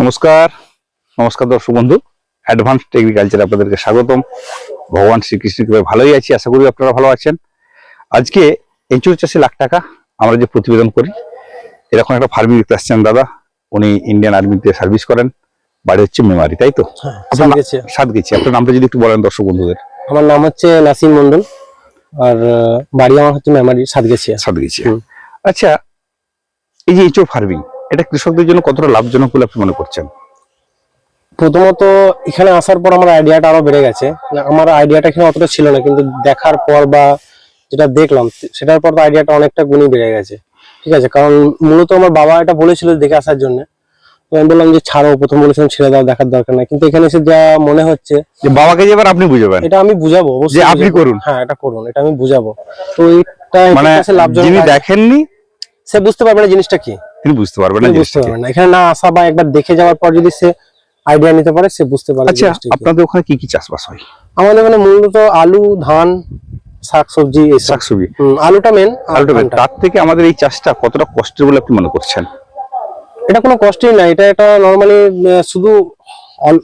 নমস্কার নমস্কার দর্শক বন্ধু। অ্যাডভান্স এগ্রিকালচার আপনাদেরকে স্বাগতম। ভগবান শ্রীকৃষ্ণ কৃপায় ভালোই আছি আশা করি আপনারা ভালো আছেন। আজকে এঁচুর চাষে লাখ টাকা আমরা যে প্রতিবেদন করি এরকম একটা ফার্মিং দেখতে আসছেন দাদা উনি ইন্ডিয়ান আর্মিতে সার্ভিস করেন। বাড়ি হচ্ছে মেমারি তাই তো? হ্যাঁ, সাত গেছি আপনার নামটা যদি একটু বলেন দর্শক বন্ধুদের। আমার নাম হচ্ছে নাসিম মন্ডল আর বাড়ি আমার হচ্ছে মেমারি সাত গেছি হুম। আচ্ছা এই যে এঁচুর ফার্মিং এটা কৃষকদের জন্য কতটা লাভজনক বলে আপনি মনে করছেন? প্রথমত এখানে আসার পর আমার আইডিয়াটা আরও বেড়ে গেছে। না, আমার আইডিয়াটা এখানে অতটা ছিল না কিন্তু দেখার পর বা যেটা দেখলাম সেটার পর তো আইডিয়াটা অনেকটা গুণই বেড়ে গেছে। ঠিক আছে কারণ মূলত আমার বাবা এটা বলেছিল দেখে আসার জন্য। তো আমি বললাম যে ছাড়ো প্রথম বলেছিলাম ছেড়ে দাও দেখার দরকার নাই। কিন্তু এখানে এসে যা মনে হচ্ছে যে বাবাকে যে এবার আপনি বুঝাবেন। এটা আমি বুঝাবো অবশ্যই যে আপনি করুন। হ্যাঁ এটা করুন এটা আমি বুঝাবো। তো এইটা মানে মানে যিনি দেখেননি সে বুঝতে পারবে না জিনিসটা কি। তিনি বুঝতে পারবেন না বুঝতে এখানে না আসা বা একবার দেখে যাওয়ার পর যদি সে আইডিয়া নিতে পারে সে বুঝতে পারে আচ্ছা আপনাদের ওখানে কি কি চাষবাস হয়? আমাদের এখানে মূলত আলু ধান শাকসবজি এইসব শাকসবজি। আলুটা মেন আলুটা বেশ। তার থেকে আমাদের এই চাষটা কতটা কষ্টের বলে আপনি মনে করছেন? এটা কোনো কষ্টই না এটা এটা নর্মালি শুধু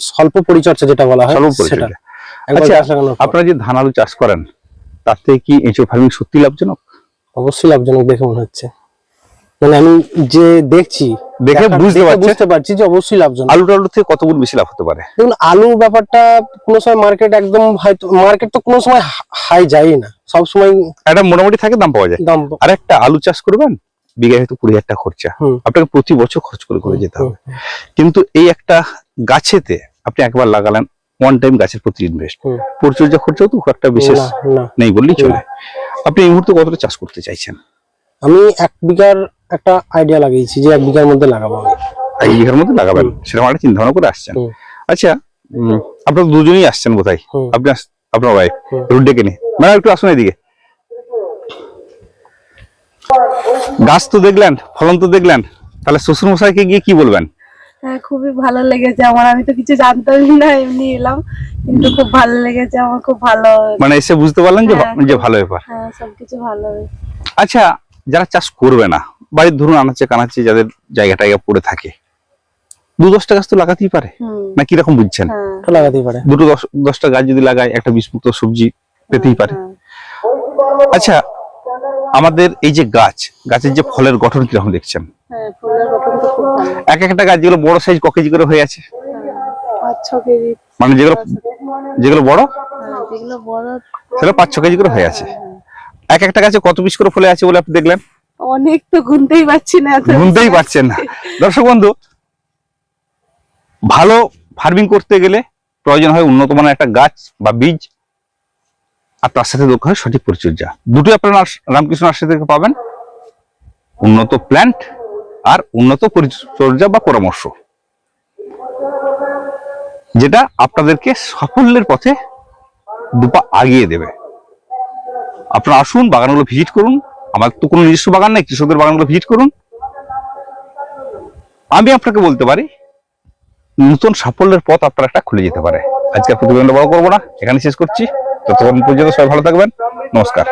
স্বল্প পরিচর্যা যেটা বলা হয় সেটা। আচ্ছা। আপনারা যে ধান আলু চাষ করেন তার থেকে কি এঁচড় ফার্মিং সত্যি লাভজনক? অবশ্যই লাভজনক দেখে মনে হচ্ছে। মানে আমি যে দেখছি দেখে বুঝতে দেখে পারছেন? বুঝতে পারছি যে অবশ্যই লাভজনক। আলু টালু থেকে কত গুণ বেশি লাভ হতে পারে? দেখুন আলু ব্যাপারটা কোনো সময় মার্কেট একদম হয়তো মার্কেট তো কোনো সময় হাই যায়ই না। সব সময় একটা মোটামুটি থাকে দাম পাওয়া যায়। দাম আর একটা আলু চাষ করবেন বিঘায় হয়তো কুড়ি হাজার টাকা খরচা। আপনাকে প্রতি বছর খরচ করে করে যেতে হবে। কিন্তু এই একটা গাছেতে আপনি একবার লাগালেন ওয়ান টাইম গাছের প্রতি ইনভেস্ট। পরিচর্যা খরচাও তো খুব একটা বিশেষ নেই বললেই চলে। আপনি এই মুহূর্তে কতটা চাষ করতে চাইছেন? আমি এক বিঘার একটা আইডিয়া লাগিয়েছি যে এক বিঘার মধ্যে লাগাবো। এক বিঘার মধ্যে লাগাবেন? সেরকম একটা চিন্তা ভাবনা করে আসছেন। আচ্ছা আপনারা দুজনেই আসছেন কোথায়? আপনি আপনার ওয়াইফ রুট ডেকে নিয়ে। ম্যাডাম একটু আসুন এদিকে। গাছ তো দেখলেন ফলন তো দেখলেন। তাহলে শ্বশুর মশাইকে গিয়ে কি বলবেন? হ্যাঁ খুবই ভালো লেগেছে আমার। আমি তো কিছু জানতামই না এমনি এলাম। কিন্তু খুব ভালো লেগেছে আমার খুব ভালো মানে এসে বুঝতে পারলেন যে হ্যাঁ, যে ভালো ব্যাপার। হ্যাঁ সবকিছু ভালো হয়েছে। আচ্ছা যারা চাষ করবে না বাড়ির ধরুন আনাচে কানাচে যাদের জায়গা টায়গা পড়ে থাকে দু দশটা গাছ তো লাগাতেই পারে। না কীরকম বুঝছেন? হ্যাঁ। লাগাতেই পারে। দুটো দশ দশটা গাছ যদি লাগায় একটা বিষমুক্ত সবজি পেতেই পারে। হ্যাঁ। আচ্ছা আমাদের এই যে গাছ গাছের যে ফলের গঠন কীরকম দেখছেন? হ্যাঁ এক একটা গাছ যেগুলো বড় সাইজ ক কেজি করে হয়ে আছে? কেজি। মানে যেগুলো যেগুলো বড়? হ্যাঁ যেগুলো বড় সেগুলো পাঁচ ছ কেজি করে হয়ে আছে। এক একটা গাছে কত পিস করে ফলে আছে বলে আপনি দেখলেন? অনেক তো গুনতেই পারছি না গুনতেই পারছেন না। দর্শক বন্ধু ভালো ফার্মিং করতে গেলে প্রয়োজন হয় উন্নত মানের একটা গাছ বা বীজ আর তার সাথে দরকার হয় সঠিক পরিচর্যা। দুটোই আপনারা রামকৃষ্ণ নার্সারি থেকে পাবেন। উন্নত প্ল্যান্ট আর উন্নত পরিচর্যা বা পরামর্শ। যেটা আপনাদেরকে সাফল্যের পথে দুপা আগিয়ে দেবে। আপনারা আসুন, বাগানগুলো ভিজিট করুন। আমার তো কোনো নিজস্ব বাগান নেই, কৃষকদের বাগানগুলো ভিজিট করুন। আমি আপনাকে বলতে পারি, নতুন সাফল্যের পথ আপনার একটা খুলে যেতে পারে। আজকে আর প্রতিবেদনটা বড় করব না এখানে শেষ করছি। ততক্ষণ পর্যন্ত সবাই ভালো থাকবেন নমস্কার।